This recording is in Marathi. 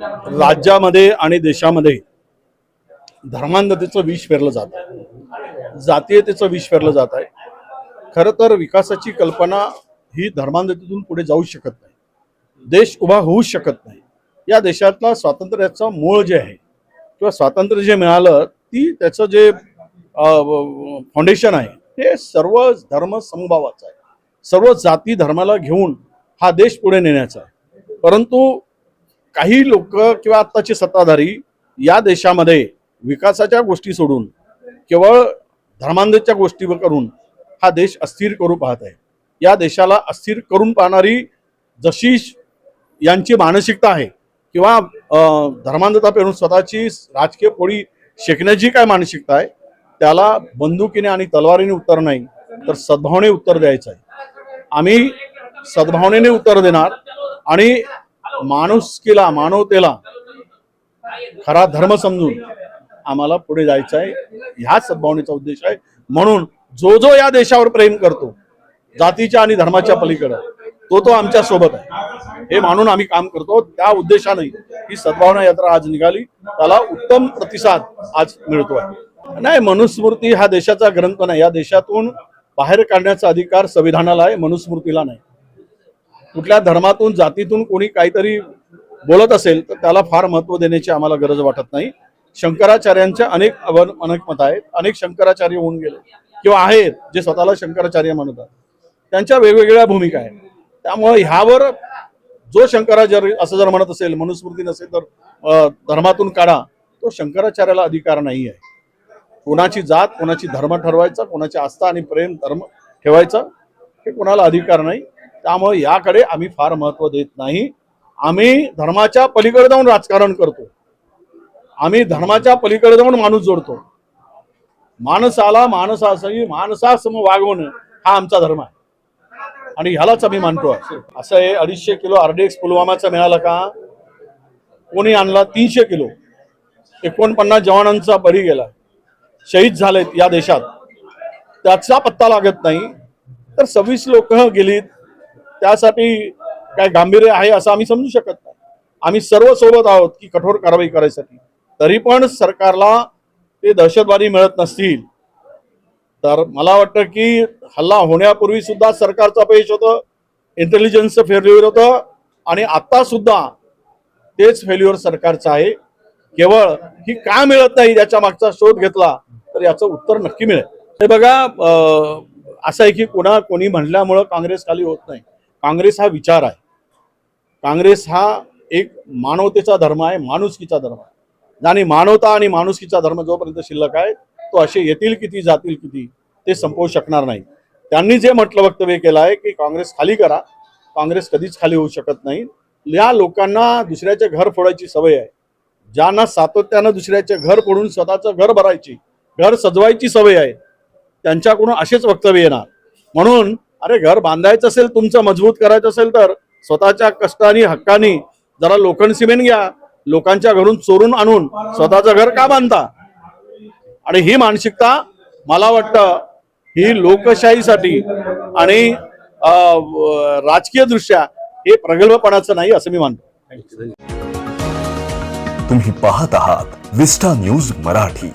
राज्यामध्ये आणि देशामध्ये धर्मांधतेचं विष पेरलं जात आहे. जातीयतेचं विष पेरलं जात आहे. खरं तर विकासाची कल्पना ही धर्मांधतेतून पुढे जाऊ शकत नाही. देश उभा होऊ शकत नाही. या देशातला स्वातंत्र्याचं मूळ जे आहे किंवा स्वातंत्र्य जे मिळालं ती त्याचं जे फाउंडेशन आहे ते सर्व धर्म समभावाचं आहे. सर्व जाती धर्माला घेऊन हा देश पुढे नेण्याचा आहे. परंतु काही लोक किंवा आत्ताचे सत्ताधारी या देशामध्ये विकासाच्या गोष्टी सोडून केवळ धर्मांधच्या गोष्टी करून हा देश अस्थिर करू पाहत आहे. या देशाला अस्थिर करून पाहणारी जशी यांची मानसिकता आहे किंवा धर्मांधता पेरून स्वतःची राजकीय पोळी शेकण्याची काय मानसिकता आहे त्याला बंदुकीने आणि तलवारीने उत्तर नाही तर सद्भावने उत्तर द्यायचं आहे. आम्ही सद्भावनेने उत्तर देणार आणि माणुसकीला मानवतेला खरा धर्म समजून आम्हाला पुढे जायचं आहे. ह्याच सद्भावनेचा उद्देश आहे. म्हणून जो जो या देशावर प्रेम करतो जातीच्या आणि धर्माच्या पलीकडं तो तो आमच्यासोबत आहे. हे मानून आम्ही काम करतो. त्या उद्देशाने ही सद्भावना यात्रा आज निघाली. त्याला उत्तम प्रतिसाद आज मिळतो आहे. नाही मनुस्मृती हा देशाचा ग्रंथ नाही. या देशातून बाहेर काढण्याचा अधिकार संविधानाला आहे. मनुस्मृतीला नाही. कुठल्या धर्मातून जातीतून कोणी काहीतरी बोलत असेल तर त्याला फार महत्त्व देण्याची आम्हाला गरज वाटत नाही. शंकराचार्यांच्या अनेक अनेक मत आहेत. अनेक शंकराचार्य होऊन गेले. किंवा आहेत जे स्वतःला शंकराचार्य म्हणतात. त्यांच्या वेगवेगळ्या भूमिका आहेत. त्यामुळे ह्यावर जो शंकराचार्य असं जर म्हणत असेल मनुस्मृती नसेल तर धर्मातून काढा. तो शंकराचार्याला अधिकार नाही आहे. कोणाची जात कोणाची धर्म ठरवायचा कोणाची आस्था आणि प्रेम धर्म ठेवायचा हे कोणाला अधिकार नाही. त्यामुळे याकडे आम्ही फार महत्त्व देत नाही. आम्ही धर्माच्या पलीकडे जाऊन राजकारण करतो. आम्ही धर्माच्या पलीकडे जाऊन माणूस जोडतो. माणसाला माणसासही माणसासम वागवणं हा आमचा धर्म आहे. आणि ह्यालाच आम्ही मानतो असं हे अडीचशे किलो आरडीएक्स पुलवामाचा मिळाला का? कोणी आणला? तीनशे किलो. एकोणपन्नास जवानांचा बळी गेला. शहीद झालेत या देशात. त्याचा पत्ता लागत नाही. तर सव्वीस लोक गेलीत. त्यासाठी काय गांभीर्य आहे असं आम्ही समजू शकत नाही. आम्ही सर्व सोबत आहोत की कठोर कारवाई करायसाठी. तरी पण सरकारला ते दहशतवादी मिळत नसतील. तर मला वाटतं की हल्ला होण्यापूर्वी सुद्धा सरकारचं अपयश होतं इंटेलिजन्सचं फेल्युअर होतं आणि आता सुद्धा तेच फेल्युअर सरकारचं आहे. केवळ ही का मिळत नाही याच्या मागचा शोध घेतला तर याचं उत्तर नक्की मिळेल. हे बघा असं आहे की कोणा कोणी म्हणल्यामुळं काँग्रेस खाली होत नाही. काँग्रेस हा विचार आहे. काँग्रेस हा एक मानवतेचा धर्म आहे माणुसकीचा धर्म आहे. आणि मानवता आणि माणुसकीचा धर्म जोपर्यंत शिल्लक आहे तो असे येतील किती जातील किती ते संपवू शकणार नाही. त्यांनी जे म्हटलं वक्तव्य केलं आहे की काँग्रेस खाली करा. काँग्रेस कधीच खाली होऊ शकत नाही. या लोकांना दुसऱ्याचे घर फोडायची सवय आहे. ज्यांना सातत्यानं दुसऱ्याचे घर फोडून स्वतःचं घर भरायची घर सजवायची सवय आहे त्यांच्याकडून असेच वक्तव्य येणार. म्हणून अरे घर बांधायचं असेल तुमचं मजबूत करायचं असेल तर स्वतःच्या कष्टानी हक्कानी जरा लोखंड सिमेंट घ्या लोकांच्या घरून चोरून आणून स्वतःचं घर का बांधता? आणि ही मानसिकता मला वाटतं ही लोकशाहीसाठी आणि राजकीय दृष्ट्या हे प्रगल्भपणाचं नाही असं मी मानतो. तुम्ही पाहत आहात विस्टा न्यूज मराठी.